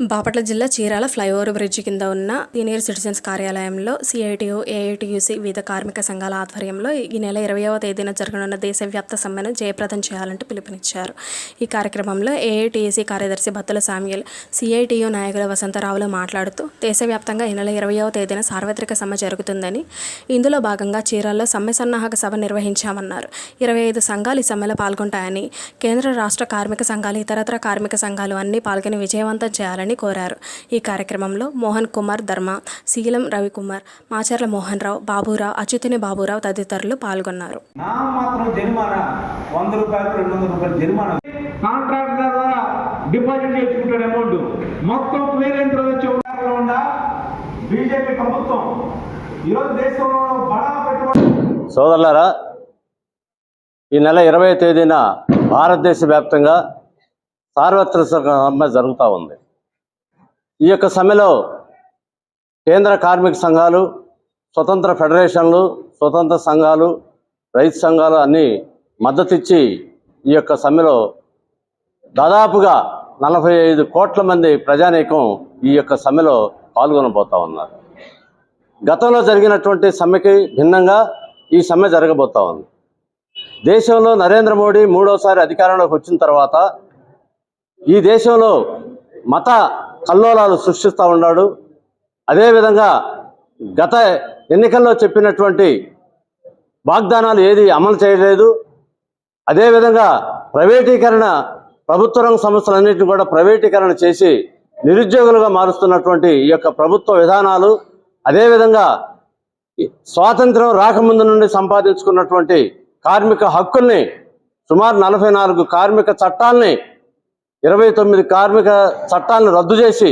బాపట్ల జిల్లా Chirala flyover bridge కింద ఉన్న సీనియర్ సిటిజన్స్ కార్యాలయంలో సిఐటియు ఏఐటియుసి వివిధ కార్మిక సంఘాల ఆధ్వర్యంలో ఈ నెల ఇరవైవ తేదీన జరగనున్న దేశవ్యాప్త సమ్మెను జయప్రదం చేయాలంటూ పిలుపునిచ్చారు. ఈ కార్యక్రమంలో ఏఐటియుసి కార్యదర్శి బత్తుల సామ్యుల్ సిఐటియు నాయకుల వసంతరావులు మాట్లాడుతూ దేశవ్యాప్తంగా ఈ నెల ఇరవైవ తేదీన సార్వత్రిక సమ్మె జరుగుతుందని ఇందులో భాగంగా చీరాల్లో సమ్మె సన్నాహక సభ నిర్వహించామన్నారు. ఇరవై ఐదు సంఘాలు ఈ సమ్మెలో పాల్గొంటాయని కేంద్ర రాష్ట్ర కార్మిక సంఘాలు ఇతరత్ర కార్మిక సంఘాలు అన్నీ పాల్గొని విజయవంతం చేయాలని కోరారు. ఈ కార్యక్రమంలో మోహన్ కుమార్ ధర్మ శీలం రవికుమార్ మాచర్ల మోహన్ రావు బాబురావు అచ్యుతిని బాబురావు తదితరులు పాల్గొన్నారు. నా మాత్రం జరిమానా? వంద రూపాయలు రెండు వందల రూపాయలు జరిమానా? కాంట్రాక్టర్ ద్వారా డిపాజిట్ చేసుకుంటాడు అమౌంట్. మొత్తం క్లియర్ అయిన తర్వాత చెవులో ఉందా? బీజేపీ ప్రభుత్వం. ఈరోజు దేశంలో బడా పెట్టుబడి సోదరులారా ఈ నెల ఇరవై తేదీన భారతదేశ వ్యాప్తంగా సార్వత్రిక సమ్మె జరుగుతూ ఉంది. ఈ యొక్క సమ్మెలో కేంద్ర కార్మిక సంఘాలు స్వతంత్ర ఫెడరేషన్లు స్వతంత్ర సంఘాలు రైతు సంఘాలు అన్నీ మద్దతిచ్చి ఈ యొక్క సమ్మెలో దాదాపుగా నలభై ఐదు కోట్ల మంది ప్రజానీకం ఈ యొక్క సమ్మెలో పాల్గొనబోతా ఉన్నారు. గతంలో జరిగినటువంటి సమ్మెకి భిన్నంగా ఈ సమ్మె జరగబోతా ఉంది. దేశంలో నరేంద్ర మోడీ మూడోసారి అధికారంలోకి వచ్చిన తర్వాత ఈ దేశంలో మత కల్లోలాలు సృష్టిస్తూ ఉన్నాడు. అదేవిధంగా గత ఎన్నికల్లో చెప్పినటువంటి వాగ్దానాలు ఏది అమలు చేయలేదు. అదేవిధంగా ప్రైవేటీకరణ ప్రభుత్వ రంగ సంస్థలన్నింటినీ కూడా ప్రైవేటీకరణ చేసి నిరుద్యోగులుగా మారుస్తున్నటువంటి ఈ యొక్క ప్రభుత్వ విధానాలు అదేవిధంగా స్వాతంత్రం రాకముందు నుండి సంపాదించుకున్నటువంటి కార్మిక హక్కుల్ని సుమారు నలభై నాలుగు కార్మిక చట్టాలని ఇరవై తొమ్మిది కార్మిక చట్టాలను రద్దు చేసి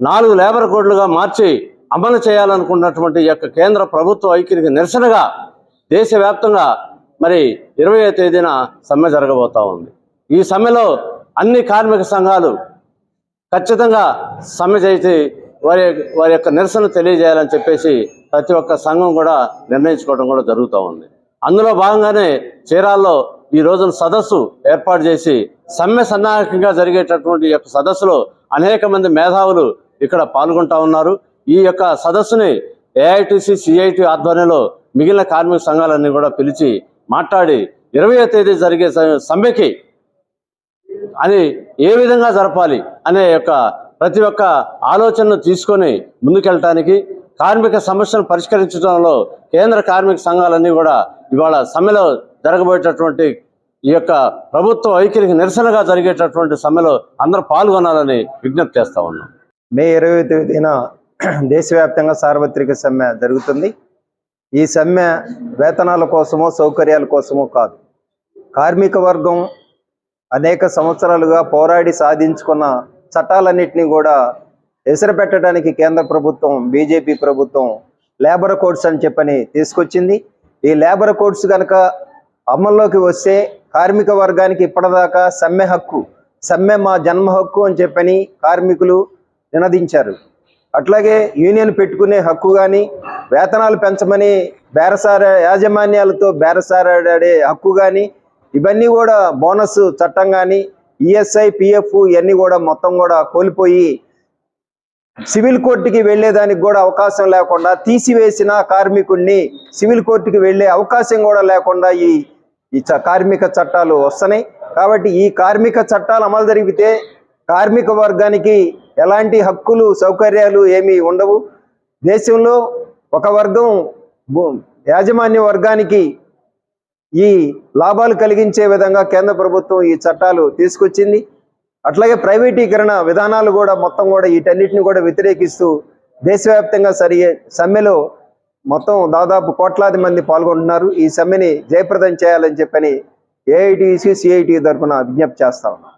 నాలుగు లేబర్ కోడ్లుగా మార్చి అమలు చేయాలనుకున్నటువంటి యొక్క కేంద్ర ప్రభుత్వ ఐక్యతకి నిరసనగా దేశవ్యాప్తంగా మరి ఇరవై తేదీన సమ్మె జరగబోతా ఉంది. ఈ సమ్మెలో అన్ని కార్మిక సంఘాలు ఖచ్చితంగా సమ్మె చేసి వారి వారి యొక్క నిరసన తెలియజేయాలని చెప్పేసి ప్రతి ఒక్క సంఘం కూడా నిర్ణయించుకోవడం కూడా జరుగుతూ ఉంది. అందులో భాగంగానే చీరాల్లో ఈ రోజున సదస్సు ఏర్పాటు చేసి సమ్మె సన్నాహకంగా జరిగేటటువంటి యొక్క సదస్సులో అనేక మంది మేధావులు ఇక్కడ పాల్గొంటా ఉన్నారు. ఈ యొక్క సదస్సుని ఏఐటిసి సిఐటి ఆధ్వర్యంలో మిగిలిన కార్మిక సంఘాలన్నీ కూడా పిలిచి మాట్లాడి ఇరవయో తేదీ జరిగే సమ్మెకి అని ఏ విధంగా జరపాలి అనే యొక్క ప్రతి ఒక్క ఆలోచనను తీసుకొని ముందుకెళ్ళటానికి కార్మిక సమస్యను పరిష్కరించడంలో కేంద్ర కార్మిక సంఘాలన్నీ కూడా ఇవాళ సమ్మెలో జరగబోయేటటువంటి ఈ యొక్క ప్రభుత్వ వైఖరికి నిరసనగా జరిగేటటువంటి సమ్మెలో అందరూ పాల్గొనాలని విజ్ఞప్తి చేస్తా ఉన్నాం. మే ఇరవై తేదీన దేశవ్యాప్తంగా సార్వత్రిక సమ్మె జరుగుతుంది. ఈ సమ్మె వేతనాల కోసమో సౌకర్యాల కోసమో కాదు. కార్మిక వర్గం అనేక సంవత్సరాలుగా పోరాడి సాధించుకున్న చట్టాలన్నింటినీ కూడా ఎసరు పెట్టడానికి కేంద్ర ప్రభుత్వం బీజేపీ ప్రభుత్వం లేబర్ కోడ్స్ అని చెప్పని తీసుకొచ్చింది. ఈ లేబర్ కోడ్స్ కనుక అమల్లోకి వస్తే కార్మిక వర్గానికి ఇప్పటిదాకా సమ్మె హక్కు సమ్మె మా జన్మ హక్కు అని చెప్పని కార్మికులు నినదించారు. అట్లాగే యూనియన్ పెట్టుకునే హక్కు కానీ వేతనాలు పెంచమని బేరసార యాజమాన్యాలతో బేరసారాడే హక్కు కానీ ఇవన్నీ కూడా బోనస్ చట్టం కానీ ఈఎస్ఐ పిఎఫ్ ఇవన్నీ కూడా మొత్తం కూడా కోల్పోయి సివిల్ కోర్టుకి వెళ్ళేదానికి కూడా అవకాశం లేకుండా తీసివేసిన కార్మికుడిని సివిల్ కోర్టుకి వెళ్ళే అవకాశం కూడా లేకుండా ఈ ఈ చ- కార్మిక చట్టాలు వస్తున్నాయి. కాబట్టి ఈ కార్మిక చట్టాలు అమలు జరిగితే కార్మిక వర్గానికి ఎలాంటి హక్కులు సౌకర్యాలు ఏమీ ఉండవు. దేశంలో ఒక వర్గం భూ- యాజమాన్య వర్గానికి ఈ లాభాలు కలిగించే విధంగా కేంద్ర ప్రభుత్వం ఈ చట్టాలు తీసుకొచ్చింది. అట్లాగే ప్రైవేటీకరణ విధానాలు కూడా మొత్తం కూడా వీటన్నిటిని కూడా వ్యతిరేకిస్తూ దేశవ్యాప్తంగా సరి సమ్మెలో మొత్తం దాదాపు కోట్లాది మంది పాల్గొంటున్నారు. ఈ సమ్మెని జయప్రదం చేయాలని చెప్పని ఏఐటీసీ సిఐటి తరఫున విజ్ఞప్తి చేస్తా ఉన్నాం.